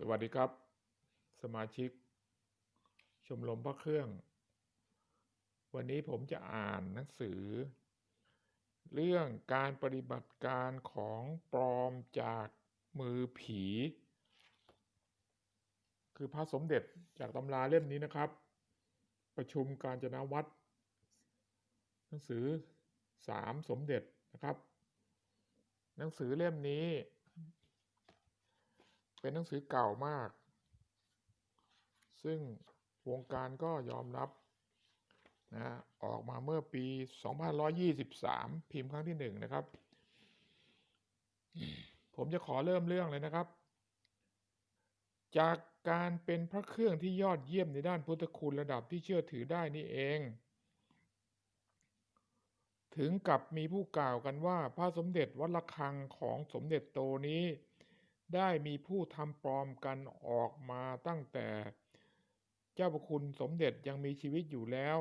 สวัสดีครับ สมาชิก ชมรมพระเครื่อง วันนี้ผมจะอ่านหนังสือ เรื่องการปฏิบัติการของปลอมจากมือผี คือพระสมเด็จจากตำราเล่มนี้นะครับ ประชุมการจนาวัตรหนังสือสามสมเด็จนะครับ หนังสือเล่มนี้ เป็นหนังสือเก่ามาก ซึ่งวงการก็ยอมรับนะฮะออกมาเมื่อปี2523 พิมพ์ครั้งที่หนึ่งนะครับ ผมจะขอเริ่มเรื่องเลยนะครับ จากการเป็นพระเครื่องที่ยอดเยี่ยมในด้านพุทธคุณระดับที่เชื่อถือได้นี่เอง ถึงกับมีผู้กล่าวกันว่าพระสมเด็จวัดระฆังของสมเด็จโตนี้ ได้มีผู้ทำปลอมกันออกมาตั้งแต่เจ้าพระคุณสมเด็จยังมีชีวิตอยู่แล้ว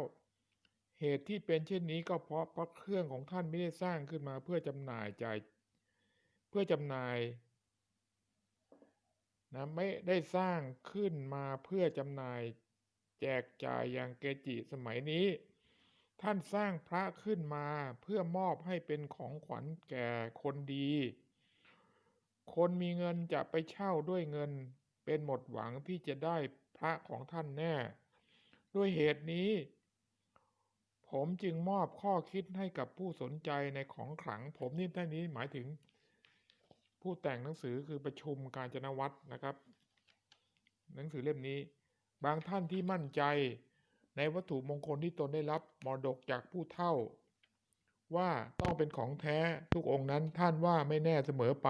เหตุที่เป็นเช่นนี้ก็เพราะพระเครื่องของท่านไม่ได้สร้างขึ้นมาเพื่อจำหน่ายจ่ายเพื่อจำหน่ายนะไม่ได้สร้างขึ้นมาเพื่อจำหน่ายแจกจ่ายอย่างเกจิสมัยนี้ ท่านสร้างพระขึ้นมาเพื่อมอบให้เป็นของขวัญแก่คนดี คนมีเงินจะไปเช่าด้วยเงิน เป็นหมดหวังที่จะได้พระของท่านแน่ ด้วยเหตุนี้ ผมจึงมอบข้อคิดให้กับผู้สนใจในของขลัง ผมนี่ท่านนี้หมายถึง ผู้แต่งหนังสือคือประชุมการจนวัตรนะครับ หนังสือเล่มนี้ บางท่านที่มั่นใจในวัตถุมงคลที่ตนได้รับมรดกจากผู้เฒ่า ว่าต้องเป็นของแท้ทุกองค์นั้นท่านว่าไม่แน่เสมอไป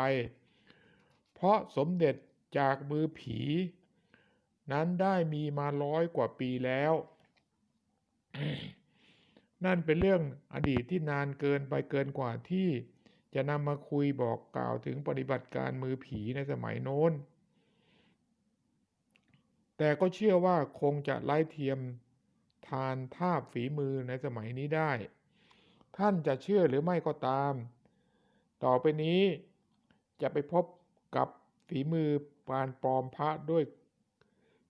เพราะสมเด็จจากมือผี นั้นได้มีมาร้อยกว่าปีแล้ว นั่นเป็นเรื่องอดีตที่นานเกินไปเกินกว่าที่จะนำมาคุยบอกกล่าวถึงปฏิบัติการมือผีในสมัยโน้น แต่ก็เชื่อว่าคงจะไล่เทียมทานทาบฝีมือในสมัยนี้ได้ ท่านจะเชื่อหรือไม่ก็ตาม ต่อไปนี้จะไปพบ กับฝีมือปานปลอมพระด้วย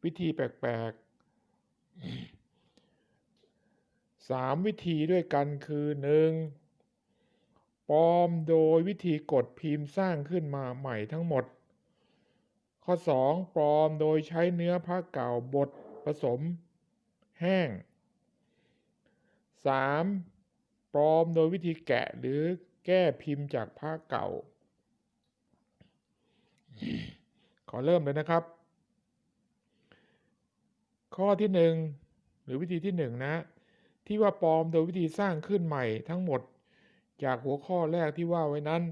วิธีแปลกๆสามวิธีด้วยกันคือหนึ่งปลอมโดยวิธีกดพิมพ์สร้างขึ้นมาใหม่ทั้งหมด ข้อ 2 ปลอมโดยใช้เนื้อพระเก่าบดผสม แห้ง 3. ปลอมโดยวิธีแกะหรือแก้พิมพ์จากพระเก่า ขอเริ่มเลยนะครับ ข้อที่หนึ่งหรือวิธีที่หนึ่งนะ ที่ว่าปลอมโดยวิธีสร้างขึ้นใหม่ทั้งหมดจากหัวข้อแรกที่ว่าไว้นั้น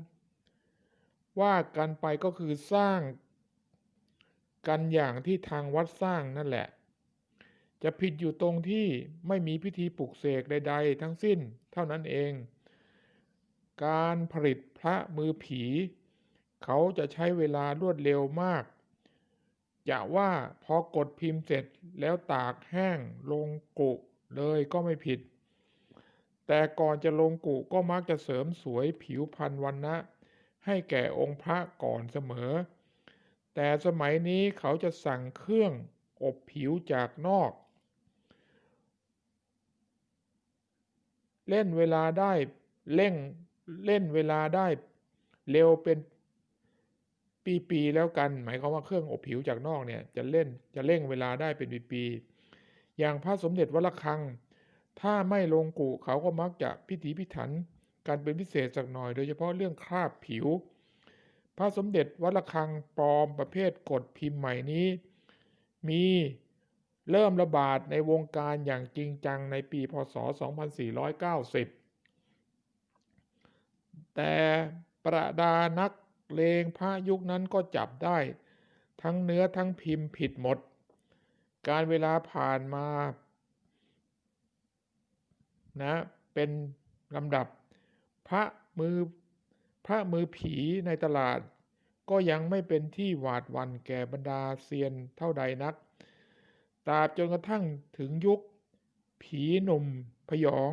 ว่ากันไปก็คือสร้าง กันอย่างที่ทางวัดสร้างนั่นแหละ จะผิดอยู่ตรงที่ไม่มีพิธีปลุกเสกใด ๆ ทั้งสิ้นเท่านั้นเอง การผลิตพระมือผี เขาจะใช้เวลารวดเร็วมากจะว่าพอกดพิมพ์เสร็จแล้วตากแห้งลงกุเลยก็ไม่ผิด แต่ก่อนจะลงกุก็มักจะเสริมสวยผิวพรรณวันนะให้แก่องค์พระก่อนเสมอ แต่สมัยนี้เขาจะสั่งเครื่องอบผิวจากนอก เล่นเวลาได้เร่งเล่นเวลาได้เร็วเป็น ปีๆแล้วกัน หมายความว่าเครื่องอบผิวจากนอกเนี่ยจะเล่นจะเร่งเวลาได้เป็นปีๆอย่างพระสมเด็จวัดระฆัง ถ้าไม่ลงกุเขาก็มักจะพิถีพิถันกันเป็นพิเศษสักหน่อย โดยเฉพาะเรื่องคราบผิว พระสมเด็จวัดระฆังปลอมประเภทกดพิมพ์ใหม่นี้ มีเริ่มระบาดในวงการอย่างจริงจังในปี พศ 2490 แต่ประดานัก เลงพระยุคนั้นก็จับได้ ทั้งเนื้อทั้งพิมพ์ผิดหมด การเวลาผ่านมานะเป็นลำดับ พระมือพระมือผีในตลาด ก็ยังไม่เป็นที่หวาดหวั่นแก่บรรดาเซียนเท่าใดนักตราบจนกระทั่งถึงยุค ผีหนุ่มพยอง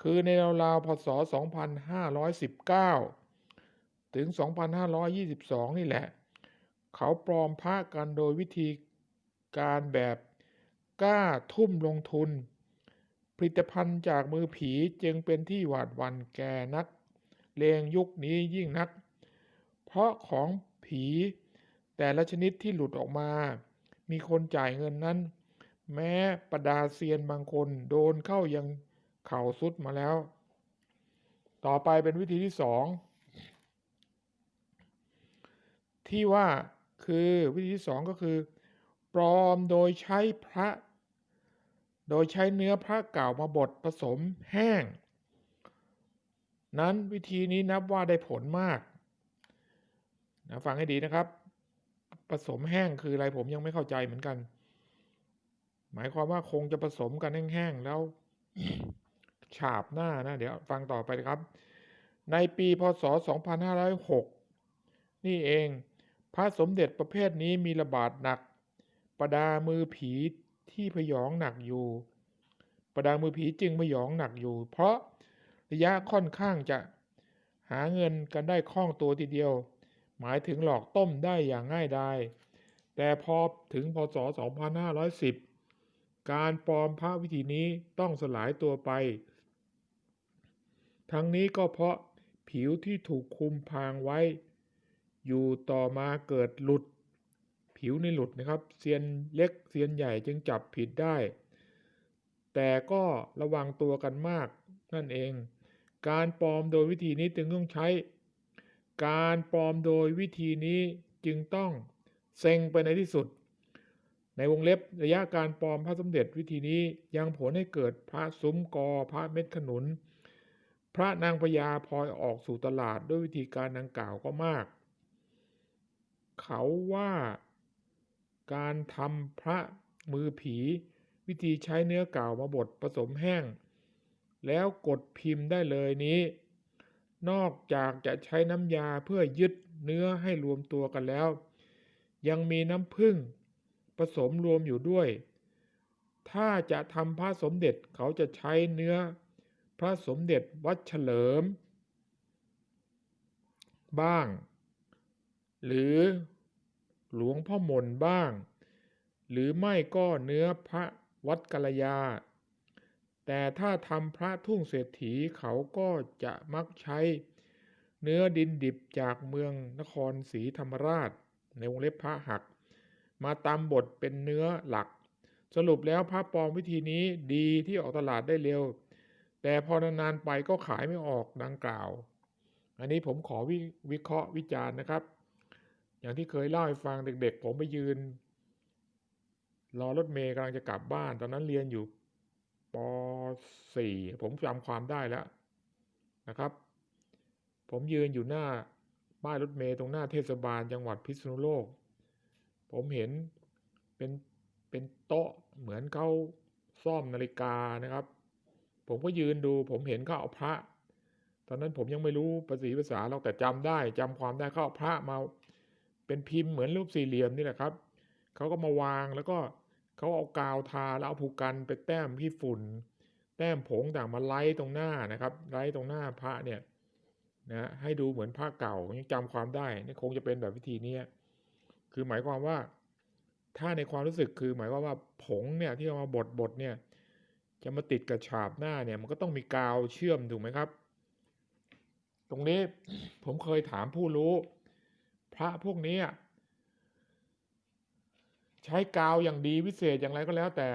คือในราวๆพศ 2519 ถึง 2522 นี่แหละ เขาปลอมพระกันโดยวิธีการแบบกล้าทุ่มลงทุน ผลิตภัณฑ์จากมือผีจึงเป็นที่หวาดหวั่นแก่นัก เลงยุคนี้ยิ่งนัก เพราะของผีแต่ละชนิดที่หลุดออกมา มีคนจ่ายเงินนั้น แม้ประดาเซียนบางคนโดนเข้ายังเข่าสุดมาแล้ว ต่อไปเป็นวิธีที่สอง ที่ว่าคือวิธีที่สองก็คือ ปลอมโดยใช้พระ โดยใช้เนื้อพระเก่ามาบดผสมแห้ง นั้นวิธีนี้นับว่าได้ผลมากนะฟังให้ดีนะครับ ผสมแห้งคืออะไรผมยังไม่เข้าใจเหมือนกัน หมายความว่าคงจะผสมกันแห้งๆแล้วฉาบหน้านะ เดี๋ยวฟังต่อไปนะครับ ในปีพศ 2506 นี่เอง พระสมเด็จประเภทนี้มีระบาดหนัก ประดามือผีที่พยองหนักอยู่ ประดามือผีจึงพยองหนักอยู่ เพราะระยะค่อนข้างจะหาเงินกันได้คล่องตัวทีเดียว หมายถึงหลอกต้มได้อย่างง่ายดายแต่พอถึงพศ 2510 การปลอมพระวิธีนี้ต้องสลายตัวไป ทั้งนี้ก็เพราะผิวที่ถูกคุมพรางไว้ อยู่ต่อมาเกิดหลุด ผิวในหลุดนะครับเซียนเล็กเซียนใหญ่จึงจับผิดได้ แต่ก็ระวังตัวกันมากนั่นเอง การปลอมโดยวิธีนี้จึงต้องใช้ การปลอมโดยวิธีนี้จึงต้องเซ็งไปในที่สุด ในวงเล็บระยะการปลอมพระสมเด็จวิธีนี้ยังผลให้เกิดพระซุ้มกอพระเม็ดขนุน พระนางพญาพลอยออกสู่ตลาดด้วยวิธีการดังกล่าวก็มาก เขาว่าการทำพระมือผีวิธีใช้เนื้อเก่ามาบดผสมแห้ง แล้วกดพิมพ์ได้เลยนี้ นอกจากจะใช้น้ำยาเพื่อยึดเนื้อให้รวมตัวกันแล้ว ยังมีน้ำผึ้งผสมรวมอยู่ด้วย ถ้าจะทำพระสมเด็จเขาจะใช้เนื้อ พระสมเด็จวัดเฉลิม บ้าง หรือ หลวงพ่อมนบ้าง หรือไม่ก็เนื้อพระวัดกัลยา แต่ถ้าทำพระทุ่งเศรษฐีเขาก็จะมักใช้ เนื้อดินดิบจากเมืองนครศรีธรรมราช ในวงเล็บพระหัก มาตามบทเป็นเนื้อหลัก สรุปแล้วพระปลอมวิธีนี้ดีที่ออกตลาดได้เร็ว แต่พอนานๆไปก็ขายไม่ออกดังกล่าว อันนี้ผมขอววิเคราะห์วิจารณ์นะครับ อย่างที่เคยเล่าให้ฟังเด็ก ๆ ผมไปยืน รอรถเมย์กำลังจะกลับบ้าน ตอนนั้นเรียนอยู่ป .4 ผมจำความได้แล้วนะครับ ผมยืนอยู่หน้าป้ายรถเมย์ตรงหน้าเทศบาลจังหวัดพิษณุโลก ผมเห็นเป็นเป็นโต๊ะเหมือนเขาซ่อมนาฬิกานะครับ ผมก็ยืนดู ผมเห็นเขาเอาพระ ตอนนั้นผมยังไม่รู้ภาษีภาษาเราแต่จำได้จำความได้เขาเอาพระมา เป็นพิมพ์เหมือนรูปสี่เหลี่ยมนี่แหละครับเขาก็มาวางแล้วก็เขาเอากาวทาแล้วเอาผูกกันไปแต้มที่ฝุ่น แต้มผงต่างมาไล่ตรงหน้านะครับไล่ตรงหน้าพระเนี่ยนะให้ดูเหมือนพระเก่ายังจำความได้นี่คงจะเป็นแบบวิธีนี้คือหมายความว่า ถ้าในความรู้สึกคือหมายความว่าผงเนี่ยที่เอามาบดบดเนี่ย จะมาติดกับฉาบหน้าเนี่ย มันก็ต้องมีกาวเชื่อมถูกไหมครับ ตรงนี้ผมเคยถามผู้รู้ ระพวกนี้ใช้กาวอย่างดีวิเศษอย่างไรก็แล้วแต่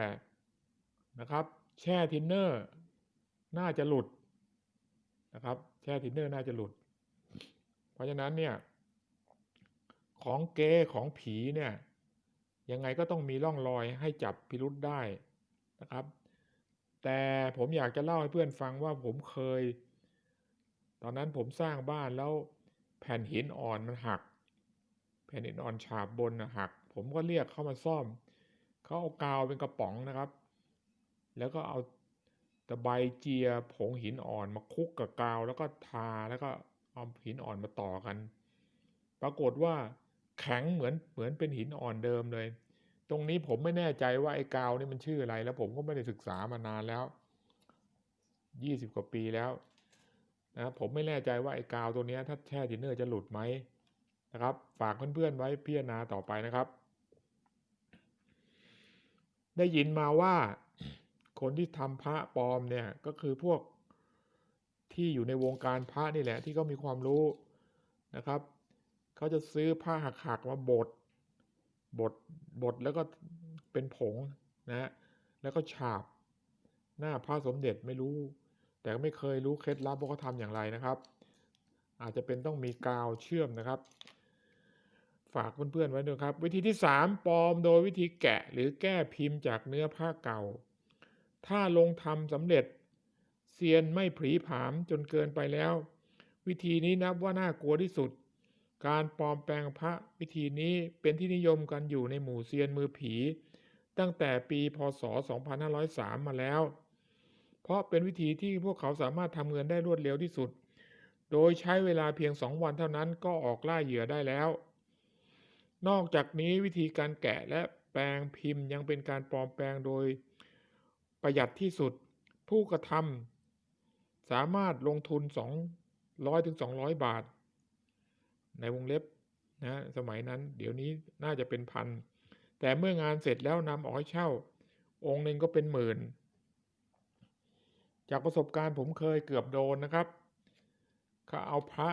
นะครับ แช่ทินเนอร์ น่าจะหลุดนะครับ แช่ทินเนอร์น่าจะหลุด เพราะฉะนั้นเนี่ย ของเกของผีเนี่ย ยังไงก็ต้องมีร่องรอยให้จับพิรุษได้นะครับ แต่ผมอยากจะเล่าให้เพื่อนฟังว่าผมเคย ตอนนั้นผมสร้างบ้านแล้วแผ่นหินอ่อนมันหัก ผ่นหินอ่อนฉาบบนหัก ผมก็เรียกเข้ามาซ่อม เขาเอากาวเป็นกระป๋องนะครับ แล้วก็เอาตะไบเจียผงหินอ่อนมาคุกกับกาว แล้วก็ทาแล้วก็เอาหินอ่อนมาต่อกัน ปรากฏว่าแข็งเหมือนเหมือนเป็นหินอ่อนเดิมเลย ตรงนี้ผมไม่แน่ใจว่าไอ้กาวนี่มันชื่ออะไร แล้วผมก็ไม่ได้ศึกษามานานแล้วยี่สิบกว่าปีแล้วนะผมไม่แน่ใจว่าไอ้กาวตัวนี้ถ้าแช่ดินเนอร์จะหลุดไหม นะครับ ฝากเพื่อนๆไว้พิจารณาต่อไปนะครับ ได้ยินมาว่าคนที่ทำพระปลอมเนี่ยก็คือพวกที่อยู่ในวงการพระนี่แหละ ที่เขามีความรู้นะครับเขาจะซื้อผ้าหักๆมาบดบดบดแล้วก็เป็นผงนะฮะแล้วก็ฉาบหน้าพระสมเด็จไม่รู้ แต่ไม่เคยรู้เคล็ดลับว่าเขาทำอย่างไรนะครับ อาจจะเป็นต้องมีกาวเชื่อมนะครับ ฝากเพื่อนๆไว้ด้วยครับ วิธีที่ 3ปลอมโดยวิธีแกะหรือแก้พิมพ์จากเนื้อผ้าเก่า ถ้าลงทำสำเร็จเซียนไม่ผีผามจนเกินไปแล้ว วิธีนี้นับว่าน่ากลัวที่สุด การปลอมแปลงพระวิธีนี้เป็นที่นิยมกันอยู่ในหมู่เซียนมือผี ตั้งแต่ปีพศ 2503 มาแล้ว เพราะเป็นวิธีที่พวกเขาสามารถทำเงินได้รวดเร็วที่สุด โดยใช้เวลาเพียง2วันเท่านั้นก็ออกล่าเหยื่อได้แล้ว นอกจากนี้วิธีการแกะและแปลงพิมพ์ยังเป็นการปลอมแปลงโดยประหยัดที่สุดผู้กระทำสามารถลงทุน 200ถึง200 บาท ในวงเล็บนะสมัยนั้นเดี๋ยวนี้น่าจะเป็นพัน แต่เมื่องานเสร็จแล้วนำออกให้เช่า องค์หนึ่งก็เป็นหมื่น จากประสบการณ์ผมเคยเกือบโดนนะครับเขาเอาพระ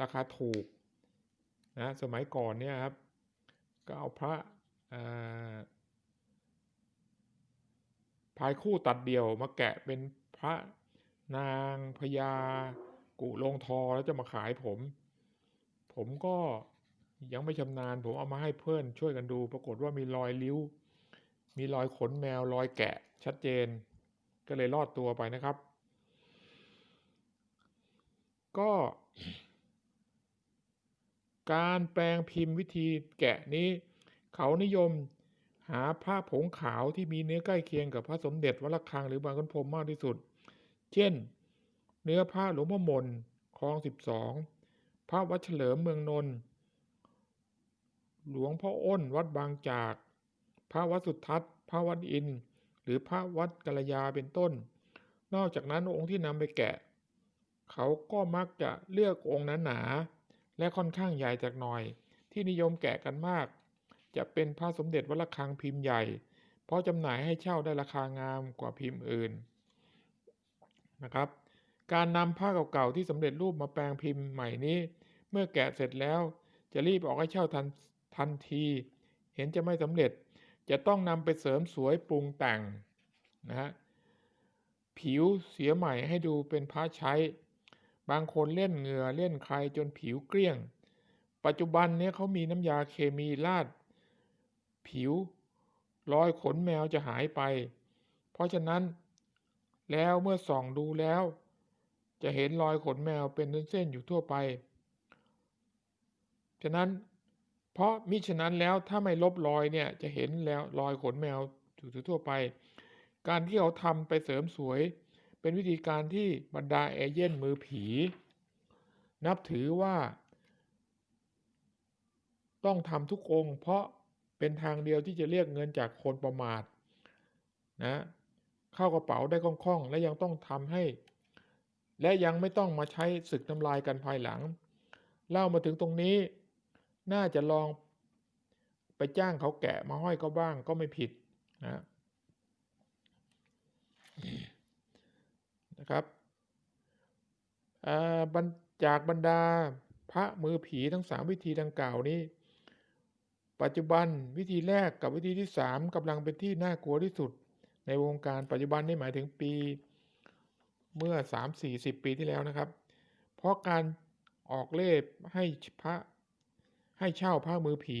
ราคาถูก นะสมัยก่อนเนี่ยครับก็เอาพระพายคู่ตัดเดี่ยวมาแกะเป็นพระนางพญากุลงทอแล้วจะมาขายผม ผมก็ยังไม่ชำนาญ ผมเอามาให้เพื่อนช่วยกันดู ปรากฏว่ามีรอยลิ้ว มีรอยขนแมวรอยแกะชัดเจน ก็เลยรอดตัวไปนะครับ ก็ การแปลงพิมพ์วิธีแกะนี้ เขานิยมหาผ้าผงขาวที่มีเนื้อใกล้เคียงกับพระสมเด็จวัดระฆังหรือบางคนพรมมากที่สุด เช่น เนื้อผ้าหลวงพ่อมนคลองสิบสองพระวัดเฉลิมเมืองนนท์หลวงพ่ออ้นวัดบางจาก พระวัดสุทัศน์ พระวัดอิน หรือพระวัดกัลยาเป็นต้น นอกจากนั้นองค์ที่นำไปแกะ เขาก็มักจะเลือกองค์หนาๆ และค่อนข้างใหญ่จากหน่อย ที่นิยมแกะกันมาก จะเป็นพระสมเด็จวัดระฆังพิมพ์ใหญ่ เพราะจำหน่ายให้เช่าได้ราคางามกว่าพิมพ์อื่นนะครับ การนำผ้าเก่าๆที่สำเร็จรูปมาแปลงพิมพ์ใหม่นี้ เมื่อแกะเสร็จแล้ว จะรีบออกให้เช่าทันทันที เห็นจะไม่สำเร็จจะต้องนำไปเสริมสวยปรุงแต่งนะฮะผิวเสียใหม่ให้ดูเป็นพระใช้ บางคนเล่นเหงื่อเล่นใครจนผิวเกลี้ยง ปัจจุบันเนี้เขามีน้ำยาเคมีราด ผิวรอยขนแมวจะหายไป เพราะฉะนั้น แล้วเมื่อส่องดูแล้ว จะเห็นรอยขนแมวเป็นเส้นๆอยู่ทั่วไป ฉะนั้นเพราะมิฉะนั้นแล้วถ้าไม่ลบรอยเนี่ยจะเห็นแล้วรอยขนแมวอยู่ทั่วไป การที่เขาทำไปเสริมสวย เป็นวิธีการที่บรรดาเอเย่นมือผี นับถือว่า ต้องทำทุกองค์เพราะเป็นทางเดียวที่จะเรียกเงินจากคนประมาทนะเข้ากระเป๋าได้คล่องๆ และยังต้องทำให้ และยังไม่ต้องมาใช้ศึกน้ำลายกันภายหลัง เล่ามาถึงตรงนี้ น่าจะลองไปจ้างเขาแกะมาห้อยก็บ้างก็ไม่ผิดนะ นะครับจากบรรดาพระมือผีทั้งสามวิธีดังกล่าวนี้ ปัจจุบันวิธีแรกกับวิธีที่สามกำลังเป็นที่น่ากลัวที่สุด ในวงการปัจจุบันนี่หมายถึงปีเมื่อสามสี่สิบปีที่แล้วนะครับ เพราะการออกเล่ให้พระให้เช่าผ้ามือผี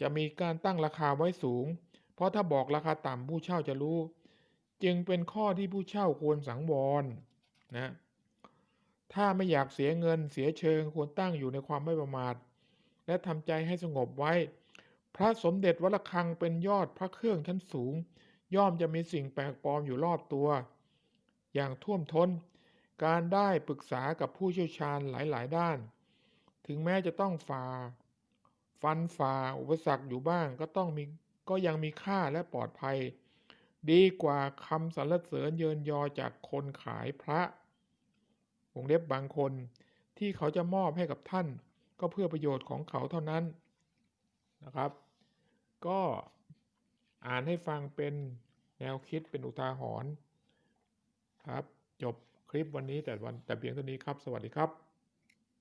จะมีการตั้งราคาไว้สูง เพราะถ้าบอกราคาต่ำผู้เช่าจะรู้ จึงเป็นข้อที่ผู้เช่าควรสังวรนะถ้าไม่อยากเสียเงินเสียเชิงควรตั้งอยู่ในความไม่ประมาท และทำใจให้สงบไว้ พระสมเด็จวัดระฆังเป็นยอดพระเครื่องชั้นสูง ย่อมจะมีสิ่งแปลกปลอมอยู่รอบตัว อย่างท่วมทน้น การได้ปรึกษากับผู้เชี่ยวชาญหลาย ๆ ด้าน ถึงแม้จะต้องฝ่า ฟันฝ่าอุปสรรคอยู่บ้างก็ต้องมีก็ยังมีค่าและปลอดภัย ดีกว่าคำสรรเสริญเยินยอจากคนขายพระวงเล็บบางคนที่เขาจะมอบให้กับท่าน ก็เพื่อประโยชน์ของเขาเท่านั้นนะครับ ก็อ่านให้ฟังเป็นแนวคิดเป็นอุทาหรณ์ครับ จบคลิปวันนี้แต่วันแต่เพียงเท่านี้ครับ สวัสดีครับ